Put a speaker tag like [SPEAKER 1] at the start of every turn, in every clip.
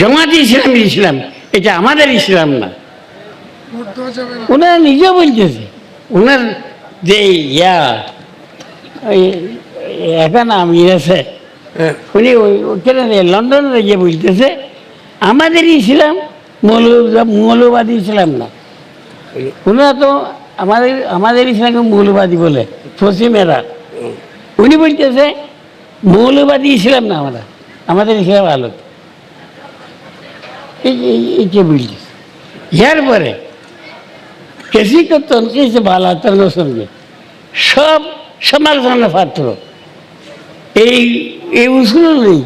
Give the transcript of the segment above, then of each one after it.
[SPEAKER 1] জমাতে ইসলামের ইসলাম এটা আমাদের ইসলাম না। ওনারা নিজেও বলতেছে ওনার যে ইয়া এখন আমি আছে
[SPEAKER 2] হ্যাঁ।
[SPEAKER 1] উনি ওখানে যে বলতেছে আমাদের ইসলাম মৌল মৌলবাদী ইসলাম না। ওনারা তো আমাদের আমাদের ইসলামকে মৌলবাদী বলে পশ্চিমেরা উনি বলতেছে মৌলবাদী ইসলাম না আমরা আমাদের ইসলাম আলো এই এই- এইটা বলতেছে ইয়ার পরে किसी को तनकी से बालाता न समझे সব সমালোচনার পাত্র এই এই উসুল নেই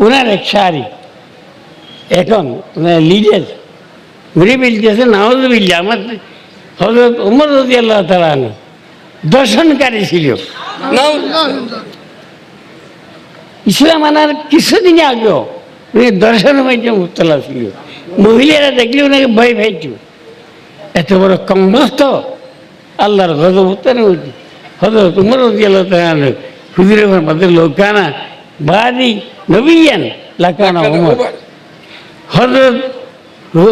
[SPEAKER 1] ওনার এক সারি এখন ওনার লিডার উনি বলতেছে নাওজ বিল্লা আমার হজরত উমর রদি আল্লাহ তালা দর্শনকারী ছিল
[SPEAKER 2] নাও
[SPEAKER 1] ইসলাম আনার কিছুদিন আগেও উনি দর্শন মাধ্যমে মুক্তলা ছিল। মহিলারা দেখলে ওনাকে ভয় পাইত। এত বড় কম্বস্ত আল্লাহর হয়েছে হজরত উমর আল্লাহ তালা হুজুরের মধ্যে লোকানা বাদি নবীন লাকানা উমর। হজরত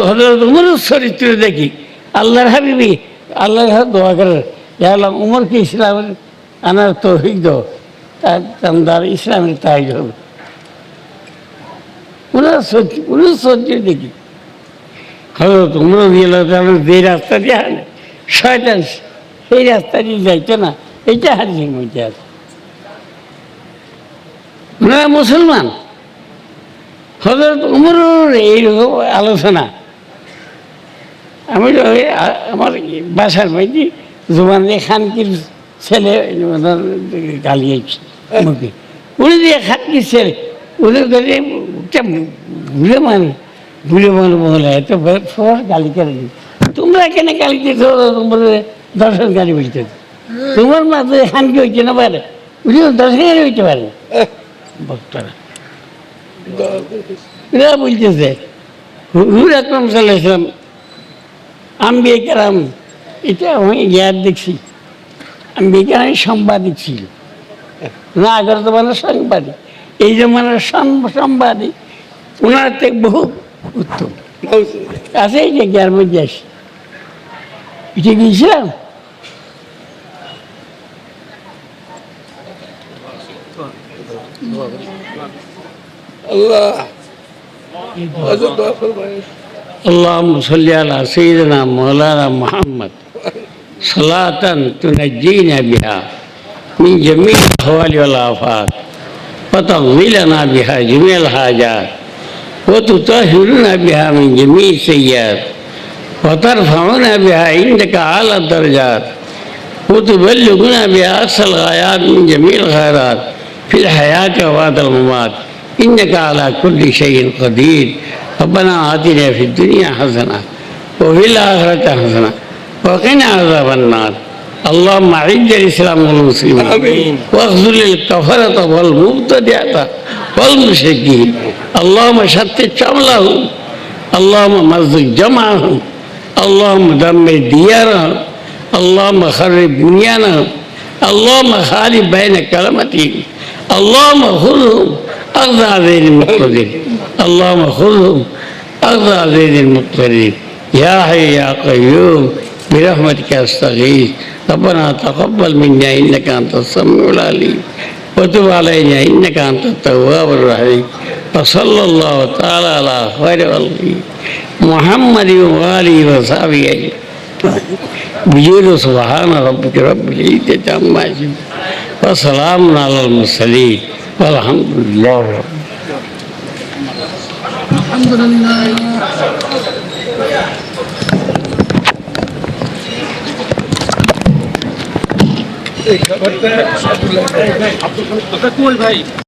[SPEAKER 1] হজরত উমরের চরিত্র দেখি। আল্লাহর হাবিবি আল্লাহর হাত দোয়া করে জানলাম উমরকে ইসলামের আনার তৌফিক দাও। তার তার ইসলামের তাই হবে। ওনার সহ্য ওনার সহ্য দেখি। হজরত উমর দিয়ে যে রাস্তা দিয়ে হারে শয়তান সেই রাস্তা দিয়ে যাইতো না এইটা হারিয়ে মধ্যে আছে ওনারা মুসলমান। হজরত উমরের এইরকম আলোচনা। আমি আমার বাসার মধ্যে জোবান দিয়ে খানকির ছেলে গালিয়েছি মুখে। উনি দিয়ে খানকির ছেলে ওদের কাছে একটা এত সবার গালি তোমরা কেন গালি দিয়েছ তোমার দর্শনকারী বলতে তোমার মাঝে খানকি হইতে না পারে। উনি দর্শনকারী হইতে পারে। ভক্তরা এরা বলতেছে, হুর আকরম আম্বিয়া কেরাম এটা আমি জ্ঞান দেখছি। আমি কেরাম সাংবাদিক ছিল। না আগের জমানার সাংবাদিক এই জমানার সাংবাদিক उन्हाळ्यात ते बहु उत्तम असं आहे की गारमध्ये
[SPEAKER 2] अशी इथे विश्राम अल्लाह
[SPEAKER 1] اللهم صل على سيدنا مولانا محمد صلاة تنجينا بها من جميع الأحوال والآفات وتقضي لنا بها جميع الحاجات وتطهرنا بها من جميع السيئات وترفعنا بها عندك أعلى الدرجات وتبلغنا بها أقصى الغايات من جميع الخيرات في الحياة وبعد الممات. إنك على كل شيء قدير. ربنا آتنا في الدنيا حسنة وفي الآخرة حسنة وقنا عذاب النار. اللهم أعز الإسلام والمسلمين. واخذل الكفرة والمبتدعة. والمشركين اللهم شتت شملهم اللهم مزق جمعهم اللهم دمر ديارهم اللهم خرب بنيانهم اللهم خالف بين كلمتهم اللهم خذهم أخذ عزيز المقتدر اللهم خذهم أخذ عزيز المقتدر. يا حي يا قيوم برحمتك استغيث ربنا تقبل منا انك انت السميع العليم وتب علينا إنك أنت التواب الرحيم. وصلى الله تعالى على خير خلقه. محمد وآله وصحبه أجمعين. بجود سبحان ربك رب العزة عما يصفون. وسلام على المرسلين. والحمد لله رب
[SPEAKER 3] الحمد لله.
[SPEAKER 2] এই খাবারটা আব্দুল্লাহ